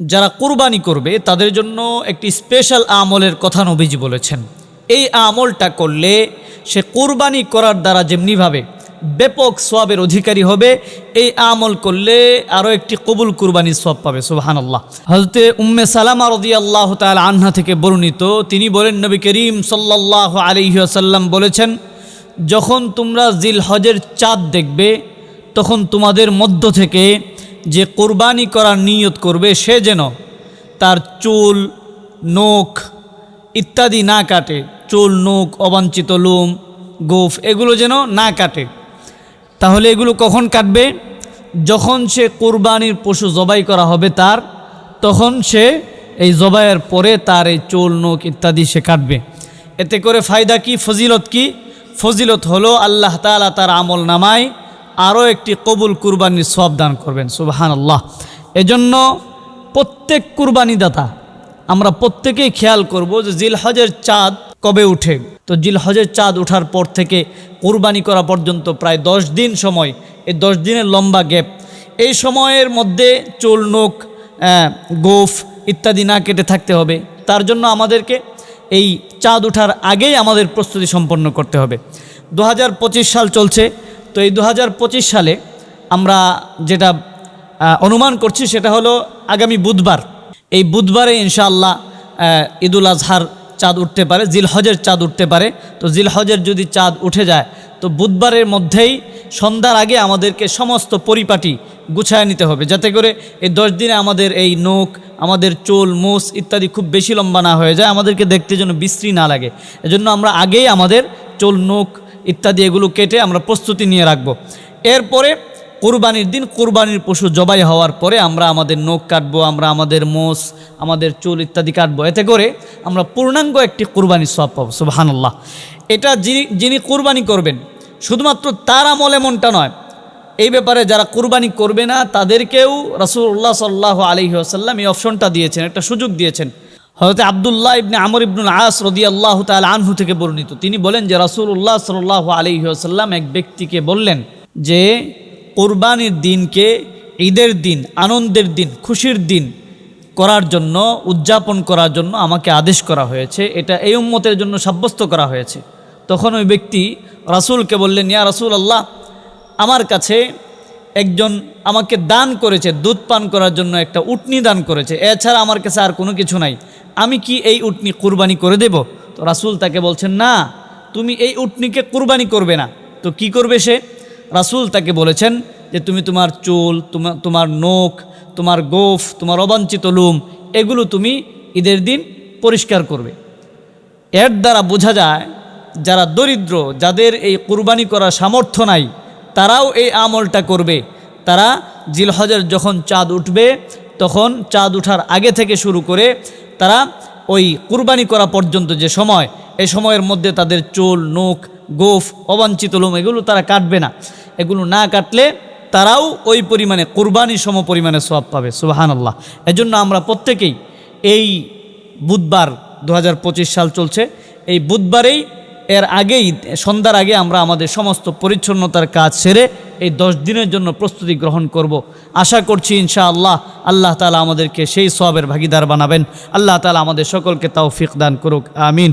যারা কুরবানি করবে, তাদের জন্য একটি স্পেশাল আমলের কথা নবীজি বলেছেন। এই আমলটা করলে সে কুরবানি করার দ্বারা যেমনিভাবে ব্যাপক সোয়াবের অধিকারী হবে, এই আমল করলে আরও একটি কবুল কুরবানির সব পাবে সুবাহান আল্লাহ হজরতে উম্মে সালামা রদি আল্লাহ তাল আনহা থেকে বর্ণিত, তিনি বলেন, নবী করিম সাল্লাহ আলিহাসাল্লাম বলেছেন, যখন তোমরা জিল হজের চাঁদ দেখবে, তখন তোমাদের মধ্য থেকে যে কোরবানি করার নিয়ত করবে, সে যেন তার চুল, নখ ইত্যাদি না কাটে। চুল, নখ, অবাঞ্ছিত লোম, গোফ, এগুলো যেন না কাটে। তাহলে এগুলো কখন কাটবে? যখন সে কোরবানির পশু জবাই করা হবে তার, তখন সে এই জবাইয়ের পরে তার এই চুল, নখ ইত্যাদি সে কাটবে। এতে করে ফায়দা কি, ফজিলত কি? ফজিলত হলো আল্লাহ তালা তার আমল নামায় আরও একটি কবুল কুরবানির সব দান করবেন সুবাহান আল্লাহ এজন্য প্রত্যেক কুরবানিদাতা আমরা প্রত্যেকেই খেয়াল করব যে জিল হজের চাঁদ কবে উঠে। তো জিল হজের চাঁদ ওঠার পর থেকে কুরবানি করা পর্যন্ত প্রায় দশ দিন সময় এই দশ দিনের লম্বা গ্যাপ। এই সময়ের মধ্যে চুল আহ, গোফ ইত্যাদি না কেটে থাকতে হবে। তার জন্য আমাদেরকে এই চাঁদ ওঠার আগেই আমাদের প্রস্তুতি সম্পন্ন করতে হবে। দু হাজার পঁচিশ সাল চলছে তো এই দু হাজার পঁচিশ সালে আমরা যেটা অনুমান করছি সেটা হলো আগামী বুধবার। এই বুধবারে ইনশাআল্লাহ ঈদুল আজহার চাঁদ উঠতে পারে জিল হজের চাঁদ উঠতে পারে। তো জিল হজের যদি চাঁদ উঠে যায়, তো বুধবারের মধ্যেই সন্ধ্যার আগে আমাদেরকে সমস্ত পরিপাটি গুছায় নিতে হবে, যাতে করে এই দশ দিনে আমাদের এই নখ, আমাদের চোল, মোষ ইত্যাদি খুব বেশি লম্বা না হয়ে যায়, আমাদেরকে দেখতে যেন বিশ্রী না লাগে। এজন্য আমরা আগেই আমাদের চোল, নখ ইত্যাদি এগুলো কেটে আমরা প্রস্তুতি নিয়ে রাখব। এরপরে কোরবানির দিন, কোরবানির পশু জবাই হওয়ার পরে আমরা আমাদের নখ কাটবো, আমরা আমাদের মোষ, আমাদের চুল ইত্যাদি কাটবো। এতে করে আমরা পূর্ণাঙ্গ একটি কোরবানির সব পাবো সুবাহান্লাহ এটা যিনি যিনি কোরবানি করবেন, শুধুমাত্র তার আমল এমনটা নয়, এই ব্যাপারে যারা কোরবানি করবে না, তাদেরকেও রাসুল্লাহ সাল্লাহ আলহি এই অপশনটা দিয়েছেন, একটা সুযোগ দিয়েছেন। হয়তো আবদুল্লাহ ইবনে আমর ইবনুল আস রদি আল্লাহ তাল আনহু থেকে বর্ণিত। তিনি বলেন যে রাসুল্লাহ সাল্লাহ আসাল্লাম এক ব্যক্তিকে বললেন যে, কোরবানির দিনকে ঈদের দিন, আনন্দের দিন, খুশির দিন করার জন্য, উদযাপন করার জন্য আমাকে আদেশ করা হয়েছে। এটা এই উম্মতের জন্য সাব্যস্ত করা হয়েছে। তখন ওই ব্যক্তি রাসূলকে বললেন, ইয়া রাসূল আল্লাহ আমার কাছে একজন আমাকে দান করেছে, দুধ পান করার জন্য একটা উটনি দান করেছে। এছাড়া আমার কাছে আর কোনো কিছু নাই। আমি কি এই উটনি কুরবানি করে দেব? তো রাসূল তাকে বলছেন, না, তুমি এই উটনিকে কুরবানি করবে না। তো কি করবে সে? রাসূল তাকে বলেছেন যে, তুমি তোমার চুল তোমার তোমার নখ, তোমার গোফ, তোমার অবাঞ্ছিত লুম, এগুলো তুমি ঈদের দিন পরিষ্কার করবে। এর দ্বারা বোঝা যায়, যারা দরিদ্র, যাদের এই কুরবানি করার সামর্থ্য নাই, তারাও এই আমলটা করবে। তারা জিলহজের যখন চাঁদ উঠবে, তখন চাঁদ উঠার আগে থেকে শুরু করে তারা ওই কুরবানি করা পর্যন্ত যে সময় এই সময়ের মধ্যে তাদের চুল, নখ, গোফ, অবাঞ্ছিত লোম, এগুলো তারা কাটবে না। এগুলো না কাটলে তারাও ওই পরিমাণে কোরবানি সম পরিমাণে সব পাবে সুবাহান আল্লাহ এজন্য আমরা প্রত্যেকেই এই বুধবার দু হাজার পঁচিশ সাল চলছে। এই বুধবারেই এর আগেই, সন্ধ্যার আগে আমরা আমাদের সমস্ত পরিচ্ছন্নতার কাজ সেরে এই দশ দিনের জন্য প্রস্তুতি গ্রহণ করব। আশা করছি ইনশা আল্লাহ আল্লাহ তালা আমাদেরকে সেই সবের ভাগিদার বানাবেন। আল্লাহ তালা আমাদের সকলকে তাও দান করুক। আমিন।